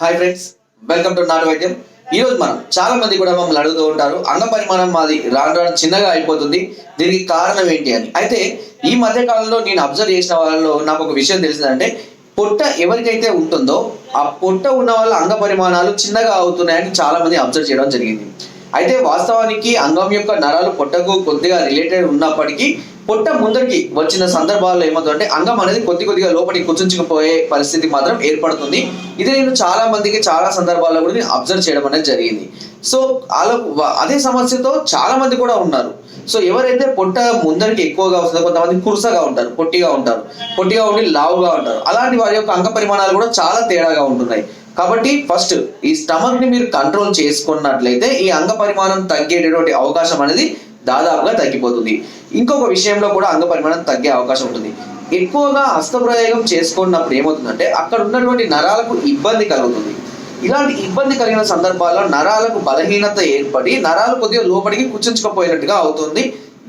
Hi friends welcome to నాటు వైద్యం ఈ రోజు మనం చాలా మంది కూడా మమ్మల్ని అడుగుతూ ఉంటారు. అంగ పరిమాణం మాది రాను రాను చిన్నగా అయిపోతుంది. దీనికి కారణం ఏంటి అని. అయితే ఈ మధ్య కాలంలో నేను అబ్జర్వ్ చేసిన వాళ్ళలో నాకు ఒక విషయం తెలిసిందంటే పొట్ట ఎవరికైతే ఉంటుందో ఆ పొట్ట ఉన్న వాళ్ళ అంగ పరిమాణాలు చిన్నగా అవుతున్నాయని చాలా మంది అబ్జర్వ్ చేయడం జరిగింది. అయితే వాస్తవానికి అంగం యొక్క నరాలు పొట్టకు కొద్దిగా రిలేటెడ్ ఉన్నప్పటికీ పొట్ట ముందరికి వచ్చిన సందర్భాల్లో ఏమవుతుందంటే అంగం అనేది కొద్ది కొద్దిగా లోపలికి కుచించుకుపోయే పరిస్థితి మాత్రం ఏర్పడుతుంది. ఇది నేను చాలా మందికి చాలా సందర్భాల్లో కూడా నేను అబ్జర్వ్ చేయడం అనేది జరిగింది. సో అదే సమస్యతో చాలా మంది కూడా ఉన్నారు. సో ఎవరైతే పొట్ట ముందరికి ఎక్కువగా వస్తుందో కొంతమంది కురుసగా ఉంటారు పొట్టిగా ఉంటారు పొట్టిగా ఉండి లావుగా ఉంటారు. అలాంటి వారి యొక్క అంగ పరిమాణాలు కూడా చాలా తేడాగా ఉంటున్నాయి. కాబట్టి ఫస్ట్ ఈ స్టమక్ని మీరు కంట్రోల్ చేసుకున్నట్లయితే ఈ అంగ పరిమాణం తగ్గేటటువంటి అవకాశం అనేది దాదాపుగా తగ్గిపోతుంది. ఇంకొక విషయంలో కూడా అంగ పరిమాణం తగ్గే అవకాశం ఉంటుంది. ఎక్కువగా హస్తప్రయోగం చేసుకున్నప్పుడు ఏమవుతుందంటే అక్కడ ఉన్నటువంటి నరాలకు ఇబ్బంది కలుగుతుంది. ఇలాంటి ఇబ్బంది కలిగిన సందర్భాల్లో నరాలకు బలహీనత ఏర్పడి నరాలు కొద్దిగా లోపలికి కుచించుకుపోయినట్టుగా అవుతుంది.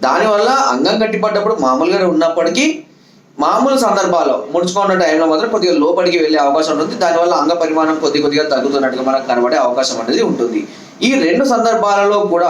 దానివల్ల అంగం గట్టిపడ్డప్పుడు మామూలుగానే ఉన్నప్పటికీ మామూలు సందర్భాల్లో ముడుచుకున్న టైంలో మాత్రం కొద్దిగా లోపలికి వెళ్ళే అవకాశం ఉంటుంది. దానివల్ల అంగ పరిమాణం కొద్ది కొద్దిగా తగ్గుతున్నట్టుగా మనకు కనబడే అవకాశం అనేది ఉంటుంది. ఈ రెండు సందర్భాలలో కూడా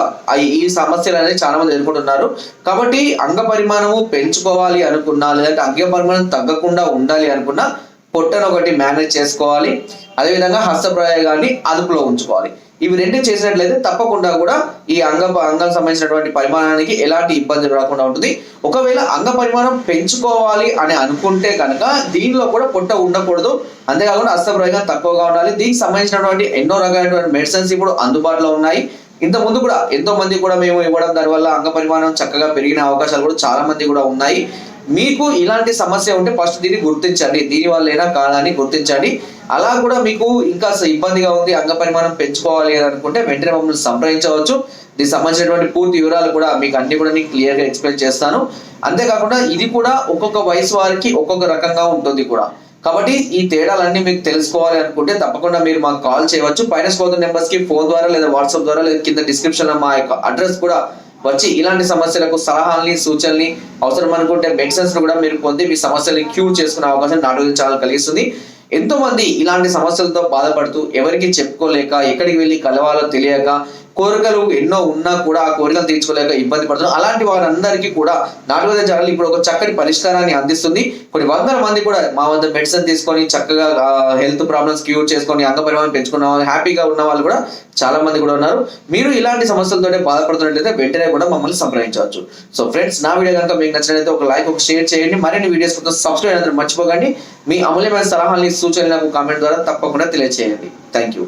ఈ సమస్యలు అనేది చాలా మంది ఎదుర్కొంటున్నారు. కాబట్టి అంగ పరిమాణము పెంచుకోవాలి అనుకున్నా లేదంటే అంగ పరిమాణం తగ్గకుండా ఉండాలి అనుకున్నా పొట్టను ఒకటి మేనేజ్ చేసుకోవాలి. అదేవిధంగా హస్తప్రయోగాన్ని అదుపులో ఉంచుకోవాలి. ఇవి రెండు చేసినట్లయితే తప్పకుండా కూడా ఈ అంగ అంగం సంబంధించినటువంటి పరిమాణానికి ఎలాంటి ఇబ్బంది రాకుండా ఉంటుంది. ఒకవేళ అంగ పరిమాణం పెంచుకోవాలి అని అనుకుంటే కనుక దీనిలో కూడా పొట్ట ఉండకూడదు. అంతేకాకుండా హస్తప్రయోగం తక్కువగా ఉండాలి. దీనికి సంబంధించినటువంటి ఎన్నో రకాలైనటువంటి మెడిసిన్స్ ఇప్పుడు అందుబాటులో ఉన్నాయి. ఇంత ముందు కూడా ఎంతో మంది కూడా మేము ఇవ్వడం దానివల్ల అంగ పరిమాణం చక్కగా పెరిగిన అవకాశాలు కూడా చాలా మంది కూడా ఉన్నాయి. మీకు ఇలాంటి సమస్య ఉంటే ఫస్ట్ దీన్ని గుర్తించండి. దీని వల్లేనా కాదని గుర్తించండి. అలా కూడా మీకు ఇంకా స- ఇబ్బందిగా ఉంది అంగ పరిమాణం పెంచుకోవాలి అని అనుకుంటే వెంటనే మమ్మల్ని సంప్రదించవచ్చు. దీనికి సంబంధించినటువంటి పూర్తి వివరాలు కూడా మీకు అన్ని కూడా నేను క్లియర్గా ఎక్స్ప్లెయిన్ చేస్తాను. అంతేకాకుండా ఇది కూడా ఒక్కొక్క వయసు వారికి ఒక్కొక్క రకంగా ఉంటుంది కూడా. కాబట్టి ఈ తేడాలన్నీ మీకు తెలుసుకోవాలి అనుకుంటే తప్పకుండా మీరు మాకు కాల్ చేయవచ్చు. పైన స్కోదర్ నెంబర్స్కి ఫోన్ ద్వారా లేదా వాట్సాప్ ద్వారా లేదా కింద డిస్క్రిప్షన్లో మా యొక్క అడ్రస్ కూడా వచ్చి ఇలాంటి సమస్యలకు సలహాలని సూచనల్ని అవసరం అనుకుంటే మెడిసిన్స్ కూడా మీరు పొంది మీ సమస్యల్ని క్యూర్ చేసుకునే అవకాశం నాటు చాలా కలిగిస్తుంది. ఎంతో మంది ఇలాంటి సమస్యలతో బాధపడుతూ ఎవరికి చెప్పుకోలేక ఎక్కడికి వెళ్ళి కలవాలో తెలియక కోరికలు ఎన్నో ఉన్నా కూడా ఆ కోరికలు తీర్చుకోలేక ఇబ్బంది పడుతున్నారు. అలాంటి వారందరికీ కూడా నాటువేద ఛానల్ ఇప్పుడు ఒక చక్కటి పరిష్కారాన్ని అందిస్తుంది. కొన్ని వందల మంది కూడా మా వద్ద మెడిసిన్ తీసుకొని చక్కగా హెల్త్ ప్రాబ్లమ్స్ క్యూర్ చేసుకొని అంగ పరిమాణం పెంచుకున్న వాళ్ళు హ్యాపీగా ఉన్న వాళ్ళు కూడా చాలా మంది కూడా ఉన్నారు. మీరు ఇలాంటి సమస్యలతోనే బాధపడుతున్నట్లయితే వెంటనే కూడా మమ్మల్ని సంప్రదించవచ్చు. సో ఫ్రెండ్స్ నా వీడియో కనుక మీకు నచ్చినట్లయితే ఒక లైక్ ఒక షేర్ చేయండి. మరిన్ని వీడియోస్ కోసం సబ్స్క్రైబ్ అయినందుకు మర్చిపోకండి. మీ అమూల్యమైన సలహాలని సూచనలు నాకు కామెంట్ ద్వారా తప్పకుండా తెలియజేయండి థ్యాంక్ యూ